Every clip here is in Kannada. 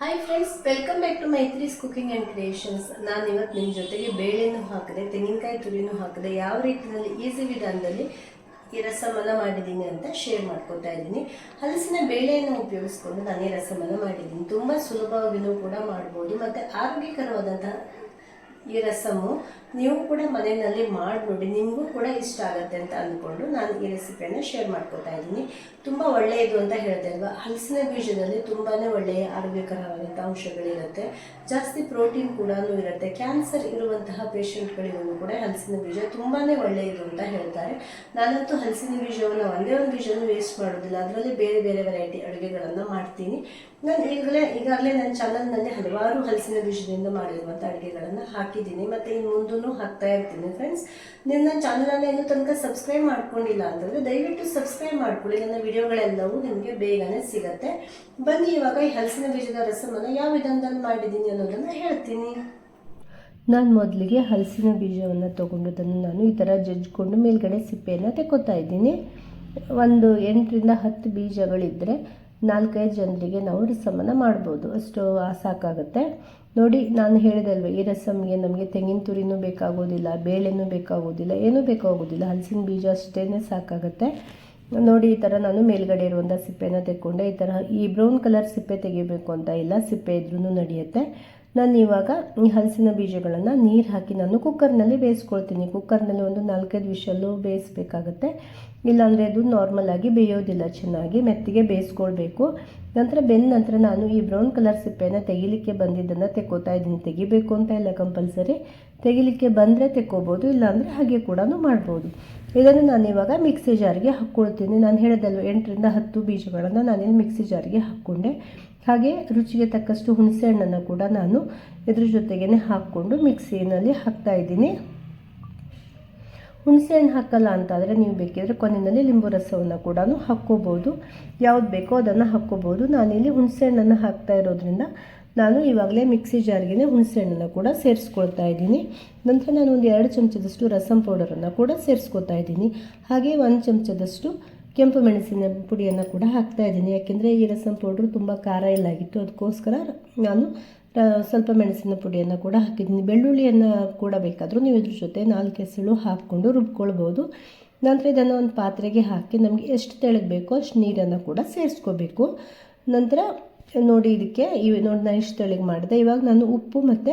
Hi friends welcome back to Maithri's cooking and creations ನಾನು ಇವತ್ತು ನಿಮ್ಮ ಜೊತೆಗೆ ಬೇಳೆನೂ ಹಾಕಿದೆ, ತೆಂಗಿನಕಾಯಿ ತುರಿನೂ ಹಾಕಿದೆ, ಯಾವ ರೀತಿಯಲ್ಲಿ ಈಸಿ ವಿಧಾನದಲ್ಲಿ ಈ ರಸಮನ್ನ ಮಾಡಿದ್ದೀನಿ ಅಂತ ಶೇರ್ ಮಾಡ್ಕೊತಾ ಇದ್ದೀನಿ. ಹಲಸಿನ ಬೇಳೆಯನ್ನು ಉಪಯೋಗಿಸ್ಕೊಂಡು ನಾನು ಈ ರಸಮನ್ನ ಮಾಡಿದ್ದೀನಿ. ತುಂಬ ಸುಲಭವಾಗಿಯೂ ಕೂಡ ಮಾಡ್ಬೋದು, ಮತ್ತು ಆರೋಗ್ಯಕರವಾದಂತಹ ಈ ರಸಮು ನೀವು ಕೂಡ ಮನೆಯಲ್ಲಿ ಮಾಡಿ ನೋಡಿ ನಿಮಗೂ ಕೂಡ ಇಷ್ಟ ಆಗುತ್ತೆ ಅಂತ ಅಂದ್ಕೊಂಡು ನಾನು ಈ ರೆಸಿಪಿಯನ್ನು ಶೇರ್ ಮಾಡ್ಕೊತಾ ಇದ್ದೀನಿ. ತುಂಬ ಒಳ್ಳೆಯದು ಅಂತ ಹೇಳಿದೆ ಅಲ್ವಾ? ಹಲಸಿನ ಬೀಜದಲ್ಲಿ ತುಂಬಾ ಒಳ್ಳೆಯ ಆರೋಗ್ಯಕರವಾದಂಥ ಅಂಶಗಳಿರುತ್ತೆ. ಜಾಸ್ತಿ ಪ್ರೋಟೀನ್ ಕೂಡ ಇರುತ್ತೆ. ಕ್ಯಾನ್ಸರ್ ಇರುವಂತಹ ಪೇಷಂಟ್ಗಳಿಗೂ ಕೂಡ ಹಲಸಿನ ಬೀಜ ತುಂಬಾ ಒಳ್ಳೆಯದು ಅಂತ ಹೇಳ್ತಾರೆ. ನಾನಂತೂ ಹಲಸಿನ ಬೀಜವನ್ನು ಒಂದೇ ಒಂದು ಬೀಜವನ್ನು ವೇಸ್ಟ್ ಮಾಡೋದಿಲ್ಲ ಅದರಲ್ಲಿ ಬೇರೆ ಬೇರೆ ವೆರೈಟಿ ಅಡುಗೆಗಳನ್ನು ಮಾಡ್ತೀನಿ. ನಾನು ಈಗಲೇ, ಈಗಾಗಲೇ ನನ್ನ ಚಾನಲ್ನಲ್ಲಿ ಹಲವಾರು ಹಲಸಿನ ಬೀಜದಿಂದ ಮಾಡಿರುವಂಥ ಅಡುಗೆಗಳನ್ನು ಹಾಕಿದ್ದೀನಿ. ಮತ್ತು ಇನ್ನು ಮುಂದೂ ಹಾಕ್ತಾ ಇರ್ತೀನಿ ಫ್ರೆಂಡ್ಸ್ ನನ್ನ ಚಾನಲನ್ನು ಇನ್ನೂ ತನಕ ಸಬ್ಸ್ಕ್ರೈಬ್ ಮಾಡ್ಕೊಂಡಿಲ್ಲ ಅಂತಂದರೆ ದಯವಿಟ್ಟು ಸಬ್ಸ್ಕ್ರೈಬ್ ಮಾಡ್ಕೊಳ್ಳಿ. ನನ್ನ ವಿಡಿಯೋಗಳೆಲ್ಲವೂ ನಿಮಗೆ ಬೇಗನೆ ಸಿಗತ್ತೆ. ಬನ್ನಿ, ಇವಾಗ ಈ ಹಲಸಿನ ಬೀಜದ ರಸಮನ್ನು ಯಾವ ವಿಧಾನದಲ್ಲಿ ಮಾಡಿದ್ದೀನಿ ಅನ್ನೋದನ್ನು ಹೇಳ್ತೀನಿ. ನಾನು ಮೊದಲಿಗೆ ಹಲಸಿನ ಬೀಜವನ್ನು ತೊಗೊಂಡದನ್ನು ನಾನು ಈ ಥರ ಜಜ್ಜಿಕೊಂಡು ಮೇಲ್ಗಡೆ ಸಿಪ್ಪೆಯನ್ನು ತೆಕ್ಕೋತಾ ಇದ್ದೀನಿ. ಒಂದು ಎಂಟರಿಂದ ಹತ್ತು ಬೀಜಗಳಿದ್ದರೆ ನಾಲ್ಕೈದು ಜನರಿಗೆ ನಾವು ರಸಮನ್ನು ಮಾಡ್ಬೋದು. ಅಷ್ಟು ಸಾಕಾಗುತ್ತೆ. ನೋಡಿ, ನಾನು ಹೇಳಿದಲ್ವ, ಈ ರಸಮ್ಗೆ ನಮಗೆ ತೆಂಗಿನ ತುರಿನೂ ಬೇಕಾಗೋದಿಲ್ಲ, ಬೇಳೆನೂ ಬೇಕಾಗೋದಿಲ್ಲ, ಏನೂ ಬೇಕಾಗೋದಿಲ್ಲ. ಹಲಸಿನ ಬೀಜ ಅಷ್ಟೇ ಸಾಕಾಗುತ್ತೆ. ನೋಡಿ, ಈ ಥರ ನಾನು ಮೇಲ್ಗಡೆ ಇರುವಂಥ ಸಿಪ್ಪೆನ ತೆಕ್ಕೊಂಡೆ. ಈ ಥರ ಈ ಬ್ರೌನ್ ಕಲರ್ ಸಿಪ್ಪೆ ತೆಗಿಬೇಕು ಅಂತ ಇಲ್ಲ, ಸಿಪ್ಪೆ ಇದ್ರೂ ನಡೆಯುತ್ತೆ. ನಾನು ಇವಾಗ ಈ ಹಲಸಿನ ಬೀಜಗಳನ್ನು ನೀರು ಹಾಕಿ ನಾನು ಕುಕ್ಕರ್ನಲ್ಲಿ ಬೇಯಿಸ್ಕೊಳ್ತೀನಿ. ಕುಕ್ಕರ್ನಲ್ಲಿ ಒಂದು ನಾಲ್ಕೈದು ವಿಷಲ್ಲು ಬೇಯಿಸ್ಬೇಕಾಗತ್ತೆ. ಇಲ್ಲಾಂದರೆ ಅದು ನಾರ್ಮಲ್ ಆಗಿ ಬೇಯೋದಿಲ್ಲ. ಚೆನ್ನಾಗಿ ಮೆತ್ತಿಗೆ ಬೇಯಿಸ್ಕೊಳ್ಬೇಕು. ನಂತರ ಬೆಂದ ನಂತರ ನಾನು ಈ ಬ್ರೌನ್ ಕಲರ್ ಸಿಪ್ಪೆನ ತೆಗಿಲಿಕ್ಕೆ ಬಂದಿದ್ದನ್ನು ತೆಕ್ಕೋತಾ ಇದ್ದೀನಿ. ತೆಗಿಬೇಕು ಅಂತ ಇಲ್ಲ ಕಂಪಲ್ಸರಿ ತೆಗಿಲಿಕ್ಕೆ ಬಂದರೆ ತೆಕ್ಕೋಬೋದು, ಇಲ್ಲಾಂದರೆ ಹಾಗೆ ಕೂಡ ಮಾಡ್ಬೋದು. ಇದನ್ನು ನಾನು ಇವಾಗ ಮಿಕ್ಸಿ ಜಾರಿಗೆ ಹಾಕ್ಕೊಳ್ತೀನಿ. ನಾನು ಹೇಳಿದಲ್ವ ಎಂಟರಿಂದ ಹತ್ತು ಬೀಜಗಳನ್ನು ನಾನಿಲ್ಲಿ ಮಿಕ್ಸಿ ಜಾರಿಗೆ ಹಾಕ್ಕೊಂಡೆ. ಹಾಗೆ ರುಚಿಗೆ ತಕ್ಕಷ್ಟು ಹುಣಸೆ ಹಣ್ಣನ್ನು ಕೂಡ ನಾನು ಇದ್ರ ಜೊತೆಗೇ ಹಾಕ್ಕೊಂಡು ಮಿಕ್ಸಿನಲ್ಲಿ ಹಾಕ್ತಾ ಇದ್ದೀನಿ. ಹುಣಸೆ ಹಣ್ಣು ಹಾಕಲ್ಲ ಅಂತಾದರೆ ನೀವು ಬೇಕಿದ್ರೆ ಕೊನೆಯಲ್ಲಿ ಲಿಂಬು ರಸವನ್ನು ಕೂಡ ಹಾಕ್ಕೋಬೋದು. ಯಾವ್ದು ಬೇಕೋ ಅದನ್ನು ಹಾಕ್ಕೋಬೋದು. ನಾನಿಲ್ಲಿ ಹುಣಸೆ ಹಣ್ಣನ್ನು ಹಾಕ್ತಾ ಇರೋದ್ರಿಂದ ನಾನು ಇವಾಗಲೇ ಮಿಕ್ಸಿ ಜಾರ್ಗೆ ಹುಣಸೆ ಹಣ್ಣನ್ನು ಕೂಡ ಸೇರಿಸ್ಕೊಳ್ತಾ ಇದ್ದೀನಿ. ನಂತರ ನಾನು ಒಂದು ಎರಡು ಚಮಚದಷ್ಟು ರಸಂ ಪೌಡರನ್ನು ಕೂಡ ಸೇರಿಸ್ಕೊತಾ ಇದ್ದೀನಿ. ಹಾಗೆ ಒಂದು ಚಮಚದಷ್ಟು ಕೆಂಪು ಮೆಣಸಿನ ಪುಡಿಯನ್ನು ಕೂಡ ಹಾಕ್ತಾ ಇದ್ದೀನಿ. ಯಾಕೆಂದರೆ ಈ ರಸಂ ಪೌಡ್ರು ತುಂಬ ಖಾರ ಇಲ್ಲಾಗಿತ್ತು. ಅದಕ್ಕೋಸ್ಕರ ನಾನು ಸ್ವಲ್ಪ ಮೆಣಸಿನ ಪುಡಿಯನ್ನು ಕೂಡ ಹಾಕಿದ್ದೀನಿ. ಬೆಳ್ಳುಳ್ಳಿಯನ್ನು ಕೂಡ ಬೇಕಾದರೂ ನೀವು ಇದ್ರ ಜೊತೆ ನಾಲ್ಕು ಎಸಳು ಹಾಕ್ಕೊಂಡು ರುಬ್ಕೊಳ್ಬೋದು. ನಂತರ ಇದನ್ನು ಒಂದು ಪಾತ್ರೆಗೆ ಹಾಕಿ ನಮಗೆ ಎಷ್ಟು ತೆಳಗೆ ಬೇಕೋ ಅಷ್ಟು ನೀರನ್ನು ಕೂಡ ಸೇರಿಸ್ಕೋಬೇಕು. ನಂತರ ನೋಡಿ ಇದಕ್ಕೆ ಇವ್ ನೋಡಿ ನಾನು ಇಷ್ಟು ತೆಳಗೆ ಮಾಡಿದೆ. ಇವಾಗ ನಾನು ಉಪ್ಪು ಮತ್ತು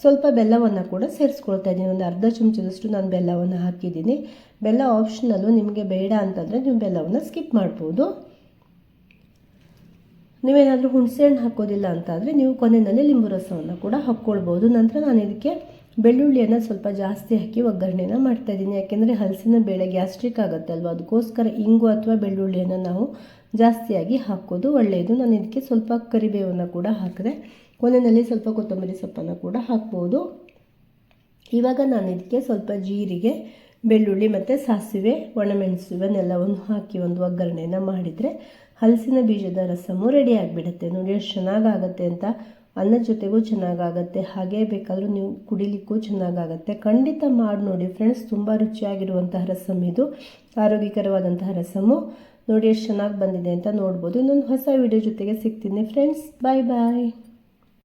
ಸ್ವಲ್ಪ ಬೆಲ್ಲವನ್ನು ಕೂಡ ಸೇರಿಸ್ಕೊಳ್ತಾ ಇದ್ದೀನಿ. ಒಂದು ಅರ್ಧ ಚಮಚದಷ್ಟು ನಾನು ಬೆಲ್ಲವನ್ನು ಹಾಕಿದ್ದೀನಿ. ಬೆಲ್ಲ ಆಪ್ಷನಲ್ಲು ನಿಮಗೆ ಬೇಡ ಅಂತಂದರೆ ನೀವು ಬೆಲ್ಲವನ್ನು ಸ್ಕಿಪ್ ಮಾಡ್ಬೋದು. ನೀವೇನಾದರೂ ಹುಣಸೆ ಹಣ್ಣು ಹಾಕೋದಿಲ್ಲ ಅಂತಾದರೆ ನೀವು ಕೊನೆಯಲ್ಲಿ ಲಿಂಬು ರಸವನ್ನು ಕೂಡ ಹಾಕ್ಕೊಳ್ಬೋದು. ನಂತರ ನಾನು ಇದಕ್ಕೆ ಬೆಳ್ಳುಳ್ಳಿಯನ್ನು ಸ್ವಲ್ಪ ಜಾಸ್ತಿ ಹಾಕಿ ಒಗ್ಗರಣೆನ ಮಾಡ್ತಾಯಿದ್ದೀನಿ ಯಾಕೆಂದರೆ ಹಲಸಿನ ಬೇಳೆ ಗ್ಯಾಸ್ಟ್ರಿಕ್ ಆಗುತ್ತಲ್ವ ಅದಕ್ಕೋಸ್ಕರ ಇಂಗು ಅಥವಾ ಬೆಳ್ಳುಳ್ಳಿಯನ್ನು ನಾವು ಜಾಸ್ತಿಯಾಗಿ ಹಾಕೋದು ಒಳ್ಳೆಯದು ನಾನು ಇದಕ್ಕೆ ಸ್ವಲ್ಪ ಕರಿಬೇವನ್ನು ಕೂಡ ಹಾಕಿದೆ ಕೊನೆಯಲ್ಲಿ ಸ್ವಲ್ಪ ಕೊತ್ತಂಬರಿ ಸೊಪ್ಪನ್ನು ಕೂಡ ಹಾಕ್ಬೋದು. ಇವಾಗ ನಾನು ಇದಕ್ಕೆ ಸ್ವಲ್ಪ ಜೀರಿಗೆ, ಬೆಳ್ಳುಳ್ಳಿ ಮತ್ತು ಸಾಸಿವೆ, ಒಣಮೆಣಸು ಇವನ್ನೆಲ್ಲವನ್ನು ಹಾಕಿ ಒಂದು ಒಗ್ಗರಣೆನ ಮಾಡಿದರೆ ಹಲಸಿನ ಬೀಜದ ರಸಮು ರೆಡಿ ಆಗಿಬಿಡುತ್ತೆ. ನೋಡಿ ಎಷ್ಟು ಚೆನ್ನಾಗಾಗತ್ತೆ ಅಂತ ಅನ್ನದ ಜೊತೆಗೂ ಚೆನ್ನಾಗಾಗತ್ತೆ, ಹಾಗೇ ಬೇಕಾದರೂ ನೀವು ಕುಡಿಲಿಕ್ಕೂ ಚೆನ್ನಾಗಾಗತ್ತೆ. ಖಂಡಿತ ಮಾಡಿ ನೋಡಿ ಫ್ರೆಂಡ್ಸ್ ತುಂಬ ರುಚಿಯಾಗಿರುವಂತಹ ರಸಮ್ ಇದು. ಆರೋಗ್ಯಕರವಾದಂತಹ ರಸಮು. ನೋಡಿ ಎಷ್ಟು ಚೆನ್ನಾಗಿ ಬಂದಿದೆ ಅಂತ ನೋಡ್ಬೋದು. ಇನ್ನೊಂದು ಹೊಸ ವಿಡಿಯೋ ಜೊತೆಗೆ ಸಿಗ್ತೀನಿ ಫ್ರೆಂಡ್ಸ್ ಬಾಯ್ ಬಾಯ್